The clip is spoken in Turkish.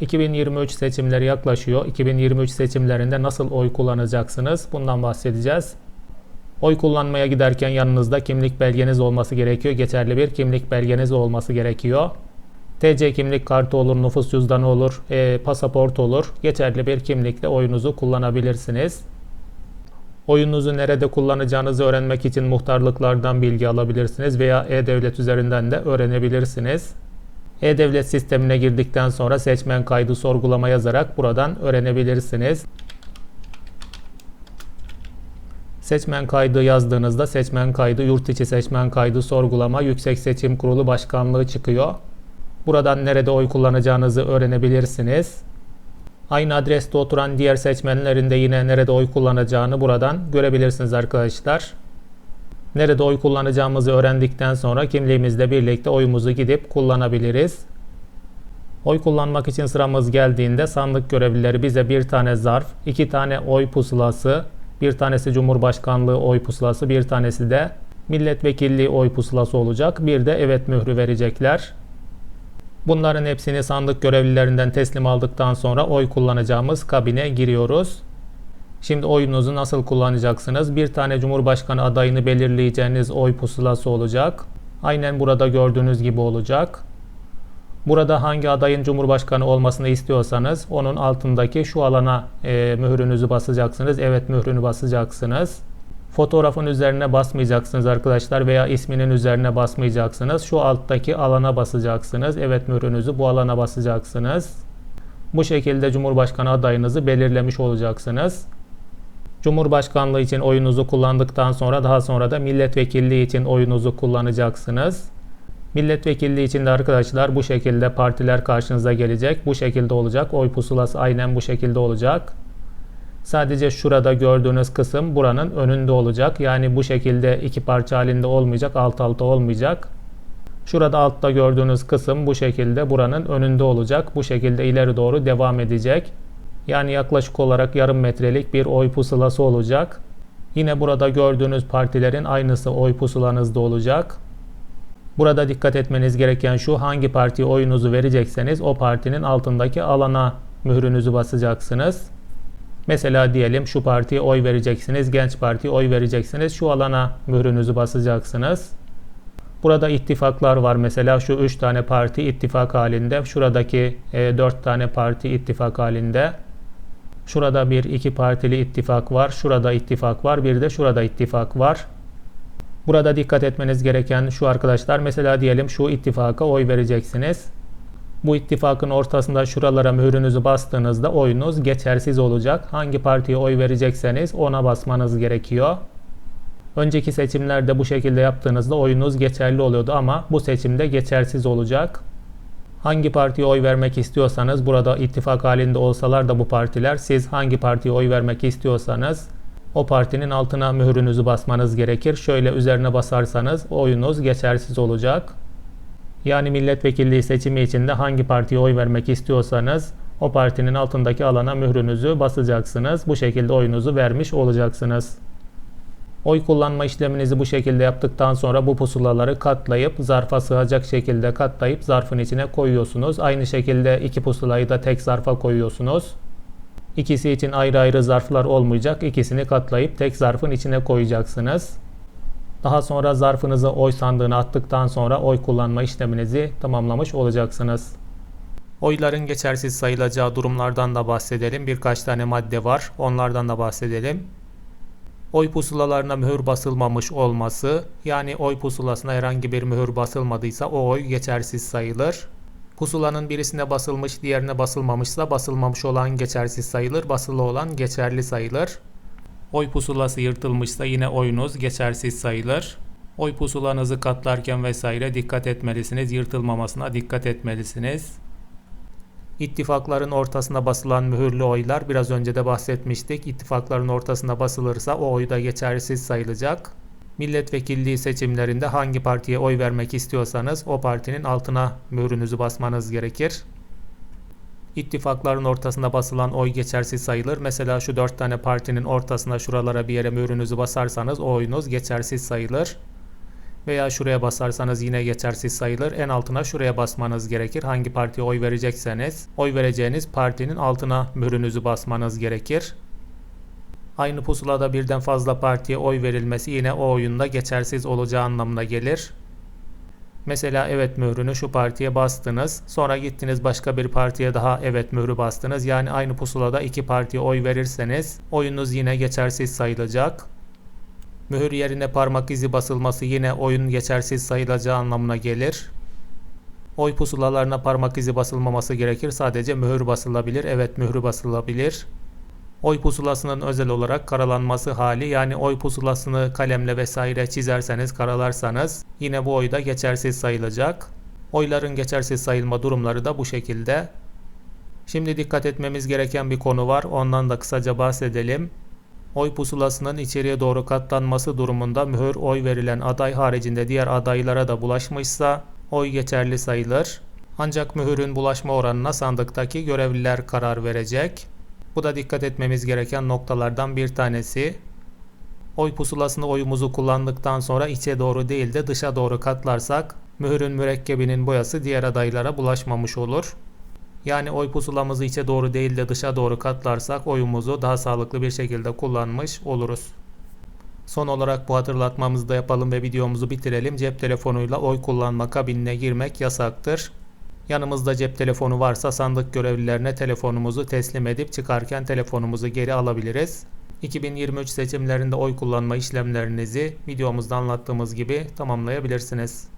2023 seçimleri yaklaşıyor. 2023 seçimlerinde nasıl oy kullanacaksınız? Bundan bahsedeceğiz. Oy kullanmaya giderken yanınızda kimlik belgeniz olması gerekiyor. Geçerli bir kimlik belgeniz olması gerekiyor. TC kimlik kartı olur, nüfus cüzdanı olur, e, pasaport olur. Geçerli bir kimlikle oyunuzu kullanabilirsiniz. Oyununuzu nerede kullanacağınızı öğrenmek için muhtarlıklardan bilgi alabilirsiniz veya e-devlet üzerinden de öğrenebilirsiniz. E-Devlet sistemine girdikten sonra seçmen kaydı sorgulama yazarak buradan öğrenebilirsiniz. Seçmen kaydı yazdığınızda seçmen kaydı, yurt içi seçmen kaydı sorgulama, Yüksek Seçim Kurulu Başkanlığı çıkıyor. Buradan nerede oy kullanacağınızı öğrenebilirsiniz. Aynı adreste oturan diğer seçmenlerin de yine nerede oy kullanacağını buradan görebilirsiniz arkadaşlar. Nerede oy kullanacağımızı öğrendikten sonra kimliğimizle birlikte oyumuzu gidip kullanabiliriz. Oy kullanmak için sıramız geldiğinde sandık görevlileri bize bir tane zarf, iki tane oy pusulası, bir tanesi Cumhurbaşkanlığı oy pusulası, bir tanesi de milletvekilliği oy pusulası olacak. Bir de evet mührü verecekler. Bunların hepsini sandık görevlilerinden teslim aldıktan sonra oy kullanacağımız kabine giriyoruz. Şimdi oyunuzu nasıl kullanacaksınız? Bir tane Cumhurbaşkanı adayını belirleyeceğiniz oy pusulası olacak. Aynen burada gördüğünüz gibi olacak. Burada hangi adayın Cumhurbaşkanı olmasını istiyorsanız onun altındaki şu alana e, mührünüzü basacaksınız. Evet mührünü basacaksınız. Fotoğrafın üzerine basmayacaksınız arkadaşlar veya isminin üzerine basmayacaksınız. Şu alttaki alana basacaksınız. Evet mührünüzü bu alana basacaksınız. Bu şekilde Cumhurbaşkanı adayınızı belirlemiş olacaksınız. Cumhurbaşkanlığı için oyunuzu kullandıktan sonra daha sonra da milletvekilliği için oyunuzu kullanacaksınız. Milletvekilliği için de arkadaşlar bu şekilde partiler karşınıza gelecek. Bu şekilde olacak. Oy pusulası aynen bu şekilde olacak. Sadece şurada gördüğünüz kısım buranın önünde olacak. Yani bu şekilde iki parça halinde olmayacak. Alt alta olmayacak. Şurada altta gördüğünüz kısım bu şekilde buranın önünde olacak. Bu şekilde ileri doğru devam edecek. Yani yaklaşık olarak yarım metrelik bir oy pusulası olacak. Yine burada gördüğünüz partilerin aynısı oy pusulanızda olacak. Burada dikkat etmeniz gereken şu hangi partiye oyunuzu verecekseniz o partinin altındaki alana mührünüzü basacaksınız. Mesela diyelim şu partiye oy vereceksiniz, genç partiye oy vereceksiniz. Şu alana mührünüzü basacaksınız. Burada ittifaklar var. Mesela şu 3 tane parti ittifak halinde. Şuradaki e, 4 tane parti ittifak halinde. Şurada bir iki partili ittifak var. Şurada ittifak var. Bir de şurada ittifak var. Burada dikkat etmeniz gereken şu arkadaşlar. Mesela diyelim şu ittifaka oy vereceksiniz. Bu ittifakın ortasında şuralara mührünüzü bastığınızda oyunuz geçersiz olacak. Hangi partiye oy verecekseniz ona basmanız gerekiyor. Önceki seçimlerde bu şekilde yaptığınızda oyunuz geçerli oluyordu ama bu seçimde geçersiz olacak. Hangi partiye oy vermek istiyorsanız burada ittifak halinde olsalar da bu partiler siz hangi partiye oy vermek istiyorsanız o partinin altına mührünüzü basmanız gerekir. Şöyle üzerine basarsanız oyunuz geçersiz olacak. Yani milletvekilliği seçimi içinde hangi partiye oy vermek istiyorsanız o partinin altındaki alana mührünüzü basacaksınız. Bu şekilde oyunuzu vermiş olacaksınız. Oy kullanma işleminizi bu şekilde yaptıktan sonra bu pusulaları katlayıp zarfa sığacak şekilde katlayıp zarfın içine koyuyorsunuz. Aynı şekilde iki pusulayı da tek zarfa koyuyorsunuz. İkisi için ayrı ayrı zarflar olmayacak. İkisini katlayıp tek zarfın içine koyacaksınız. Daha sonra zarfınızı oy sandığına attıktan sonra oy kullanma işleminizi tamamlamış olacaksınız. Oyların geçersiz sayılacağı durumlardan da bahsedelim. Birkaç tane madde var. Onlardan da bahsedelim. Oy pusulalarına mühür basılmamış olması, yani oy pusulasına herhangi bir mühür basılmadıysa o oy geçersiz sayılır. Pusulanın birisine basılmış, diğerine basılmamışsa basılmamış olan geçersiz sayılır, basılı olan geçerli sayılır. Oy pusulası yırtılmışsa yine oyunuz geçersiz sayılır. Oy pusulanızı katlarken vesaire dikkat etmelisiniz. Yırtılmamasına dikkat etmelisiniz. İttifakların ortasına basılan mühürlü oylar biraz önce de bahsetmiştik. İttifakların ortasına basılırsa o oy da geçersiz sayılacak. Milletvekilliği seçimlerinde hangi partiye oy vermek istiyorsanız o partinin altına mührünüzü basmanız gerekir. İttifakların ortasına basılan oy geçersiz sayılır. Mesela şu dört tane partinin ortasına şuralara bir yere mührünüzü basarsanız o oyunuz geçersiz sayılır. Veya şuraya basarsanız yine geçersiz sayılır. En altına şuraya basmanız gerekir. Hangi partiye oy verecekseniz oy vereceğiniz partinin altına mührünüzü basmanız gerekir. Aynı pusulada birden fazla partiye oy verilmesi yine o oyunda geçersiz olacağı anlamına gelir. Mesela evet mührünü şu partiye bastınız. Sonra gittiniz başka bir partiye daha evet mührü bastınız. Yani aynı pusulada iki partiye oy verirseniz oyunuz yine geçersiz sayılacak. Mühür yerine parmak izi basılması yine oyun geçersiz sayılacağı anlamına gelir. Oy pusulalarına parmak izi basılmaması gerekir. Sadece mühür basılabilir. Evet mührü basılabilir. Oy pusulasının özel olarak karalanması hali yani oy pusulasını kalemle vesaire çizerseniz karalarsanız yine bu oy da geçersiz sayılacak. Oyların geçersiz sayılma durumları da bu şekilde. Şimdi dikkat etmemiz gereken bir konu var. Ondan da kısaca bahsedelim. Oy pusulasının içeriye doğru katlanması durumunda mühür oy verilen aday haricinde diğer adaylara da bulaşmışsa oy geçerli sayılır. Ancak mühürün bulaşma oranına sandıktaki görevliler karar verecek. Bu da dikkat etmemiz gereken noktalardan bir tanesi. Oy pusulasını oyumuzu kullandıktan sonra içe doğru değil de dışa doğru katlarsak mühürün mürekkebinin boyası diğer adaylara bulaşmamış olur. Yani oy pusulamızı içe doğru değil de dışa doğru katlarsak oyumuzu daha sağlıklı bir şekilde kullanmış oluruz. Son olarak bu hatırlatmamızı da yapalım ve videomuzu bitirelim. Cep telefonuyla oy kullanma kabinine girmek yasaktır. Yanımızda cep telefonu varsa sandık görevlilerine telefonumuzu teslim edip çıkarken telefonumuzu geri alabiliriz. 2023 seçimlerinde oy kullanma işlemlerinizi videomuzda anlattığımız gibi tamamlayabilirsiniz.